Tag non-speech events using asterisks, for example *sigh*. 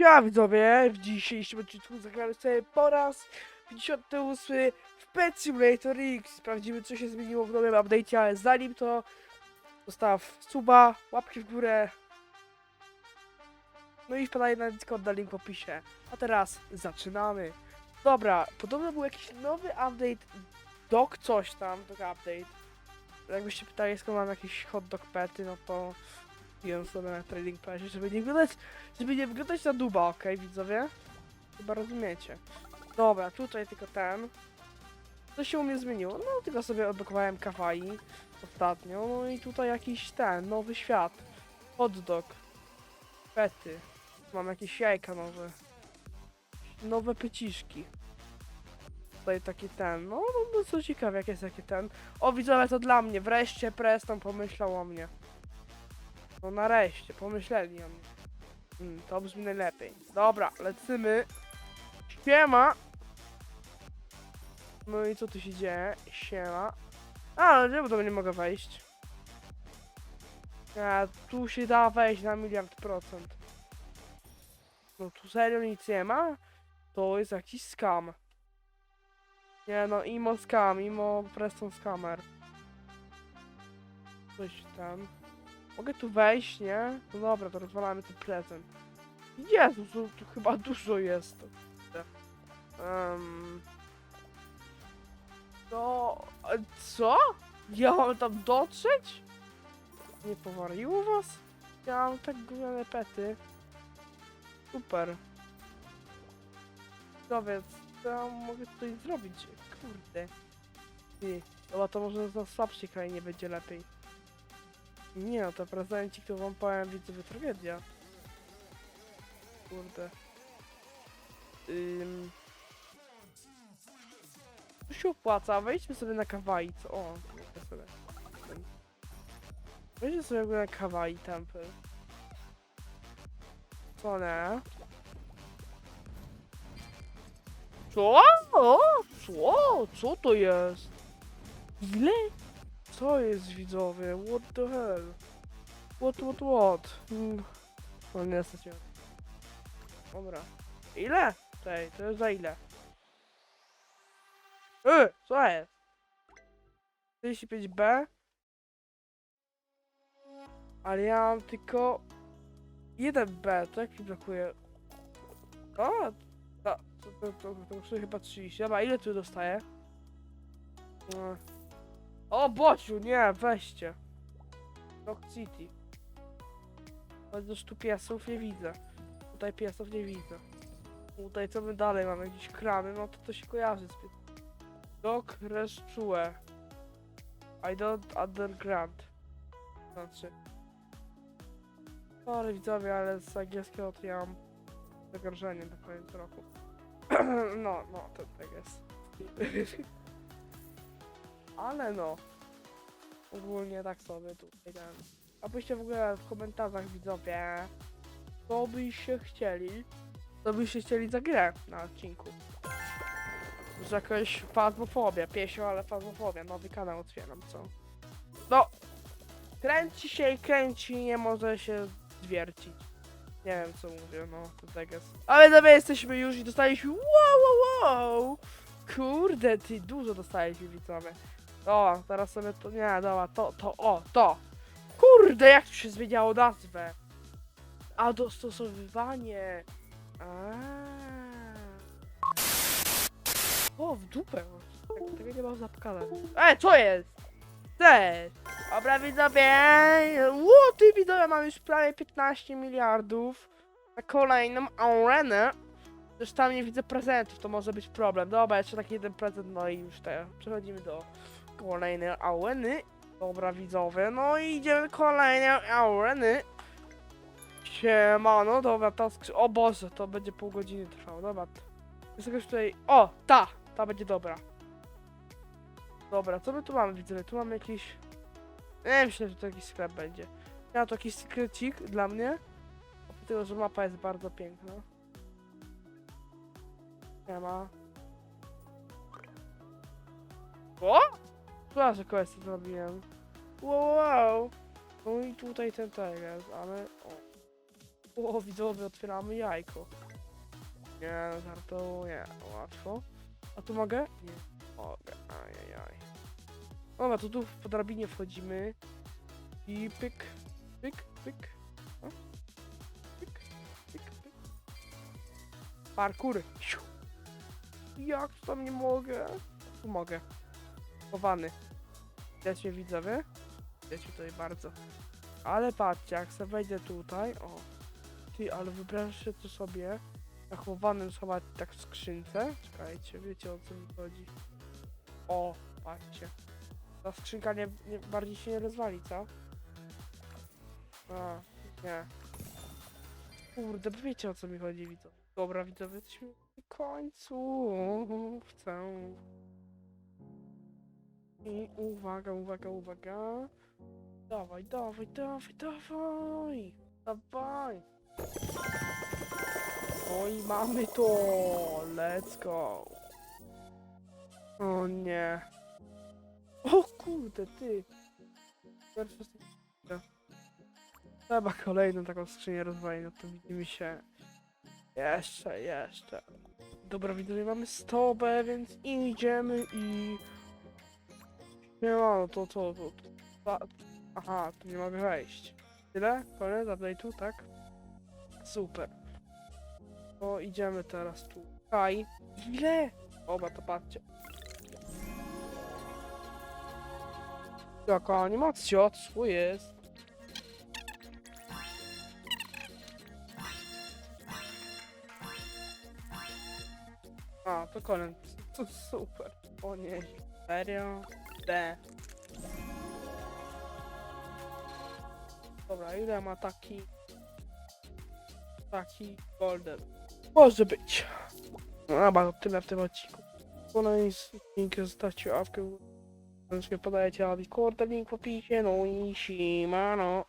Ja widzowie, w dzisiejszym odcinku zagramy sobie po raz 58 w Pet Simulator X. Sprawdzimy co się zmieniło w nowym update'cie, ale zanim to zostaw suba, łapki w górę. No i wpadaj na Discord na link w opisie. A teraz zaczynamy. Dobra, podobno był jakiś nowy update Dog coś tam, dog update. Jakbyście pytali skąd mam jakieś hot dog pety, no to Piłem sobie na trading plazie, żeby nie wyglądać, żeby nie wyglądać na duba, okej widzowie? Chyba rozumiecie. Dobra, tutaj tylko ten. Co się u mnie zmieniło? No tylko sobie odblokowałem kawaii ostatnio, no i tutaj jakiś ten, nowy świat. Hot dog. Pety. Mam jakieś jajka nowe. Nowe pyciszki. Tutaj taki ten, no, no, no co ciekawe jak jest taki ten. O widzowie to dla mnie, wreszcie Preston pomyślał o mnie. No nareszcie, pomyśleli o mnie. Mm, to brzmi najlepiej. Dobra, lecimy. Siema! No i co tu się dzieje? Siema. A, czemu do mnie nie mogę wejść? A, tu się da wejść na miliard procent. No tu serio nic nie ma? To jest jakiś scam. Nie no, imo scam, imo Preston scammer. Coś tam. Mogę tu wejść, nie? No dobra, to rozwalamy ten prezent. Jezu, tu, tu chyba *laughs* dużo jest. Um, a Co? Ja mam tam dotrzeć? Nie powariło was? Ja mam tak gówniane pety. Super. Dowiedz, co ja mogę tutaj zrobić? Kurde. Ty, chyba to może na słabszej krainie będzie lepiej. Nie no, to prezenci, który wam powiem, widzowie, tragedia. Kurde. Ym... To się opłaca, wejdźmy sobie na kawaii, co? O, sobie. Wejdźmy sobie na kawaii temple. Co nie? Co? O, co? Co to jest? Ile? Co jest widzowie? What the hell? What, what, what? Mm. No nie jesteśmy. Dobra. Ile? Tej, to jest za ile? Yy, co jest? 45B? Ale ja mam tylko 1B, to jak mi brakuje? O, to, to, to, to, to kosztuje chyba 30. Dobra, ile tu dostaję? No. O Bociu, nie, weźcie. Rock City. Chociaż tu piesów nie widzę. Tutaj piesów nie widzę. Tutaj co my dalej mamy? Jakieś kramy, no to to się kojarzy z Dog Reszczue. I don't underground. Znaczy. Sorry widzowie, ale z angielskiego to ja mam zagrożenie do końca roku. *clears throat* no, no, to tak jest. *laughs* Ale no. Ogólnie tak sobie tutaj ten. Abyście w ogóle w komentarzach widzowie, co byście chcieli, co byście chcieli za grę na odcinku. Że jakaś fazmofobia, piesio, ale fazmofobia, nowy kanał otwieram, co? No, kręci się i kręci, nie może się zwiercić. Nie wiem co mówię, no, to tak jest. Ale dobra, jesteśmy już i dostaliśmy, wow, wow, wow! Kurde, ty dużo dostaliśmy widzowie. O, teraz sobie to, nie, dobra, to, to, o, to. Kurde, jak tu się zmieniało nazwę? A, dostosowywanie. A. O, w dupę. Tak, tego nie mam zapkane. E, co jest? Cześć. Dobra, widzowie. Ło, ty widzowie, mam już prawie 15 miliardów na kolejną arenę. Tam nie widzę prezentów, to może być problem. Dobra, jeszcze taki jeden prezent, no i już te. Przechodzimy do kolejnej areny. Dobra, widzowie, no i idziemy do kolejnej areny. Siemano, dobra, ta skrzy... O Boże, to będzie pół godziny trwało, dobra. Jest jakaś tutaj... O, ta! Ta będzie dobra. Dobra, co my tu mamy, widzowie? Tu mamy jakiś... Nie myślę, że to jakiś sklep będzie. Ja to jakiś skrycik dla mnie. Oprócz tego, że mapa jest bardzo piękna. Nie ma. O! Chyba, że questy zrobiłem. Wow, wow. No i tutaj ten teraz, ale... O. O, widzowie, otwieramy jajko. Nie, żartuję. Łatwo. A tu mogę? Nie mogę. Ajajaj. Dobra, to tu po drabinie wchodzimy. I pyk, pyk, pyk. O. Pyk, pyk, pyk. Parkour. Siu. Jak tam nie mogę? Tu mogę. Chowany. Widać widzowie? Widać tutaj bardzo. Ale patrzcie, jak sobie wejdę tutaj, o. Ty, ale wyobraź się tu sobie zachowanym schować tak w skrzynce. Czekajcie, wiecie o co mi chodzi. O, patrzcie. Ta skrzynka nie, nie bardziej się nie rozwali, co? A, nie. Kurde, wiecie o co mi chodzi, widzowie. Dobra, widzowie, jesteśmy w końcu. Chcę. I uwaga, uwaga, uwaga. Dawaj, dawaj, dawaj, dawaj. Dawaj. No i mamy to. Let's go. O nie. O kurde, ty. Pierwszy z- Trzeba kolejną taką skrzynię rozwalić, no to widzimy się. Jeszcze, jeszcze. Dobra, widzowie, mamy stopę, więc idziemy i... Nie ma, no to co, to, to, to, Aha, tu nie mogę wejść. Tyle? Koniec update'u, tak? Super. To idziemy teraz tu. Kaj. Ile? Oba to patrzcie. Jaka animacja, co jest? A, to koniec. *laughs* To super. O nie. Serio? D. Dobra, ile ma taki... Taki golden? Może być. No to tyle w tym odcinku. Ponownie link zostawcie łapkę. w górę. Podajecie na Discorda, link w opisie, no i siemano.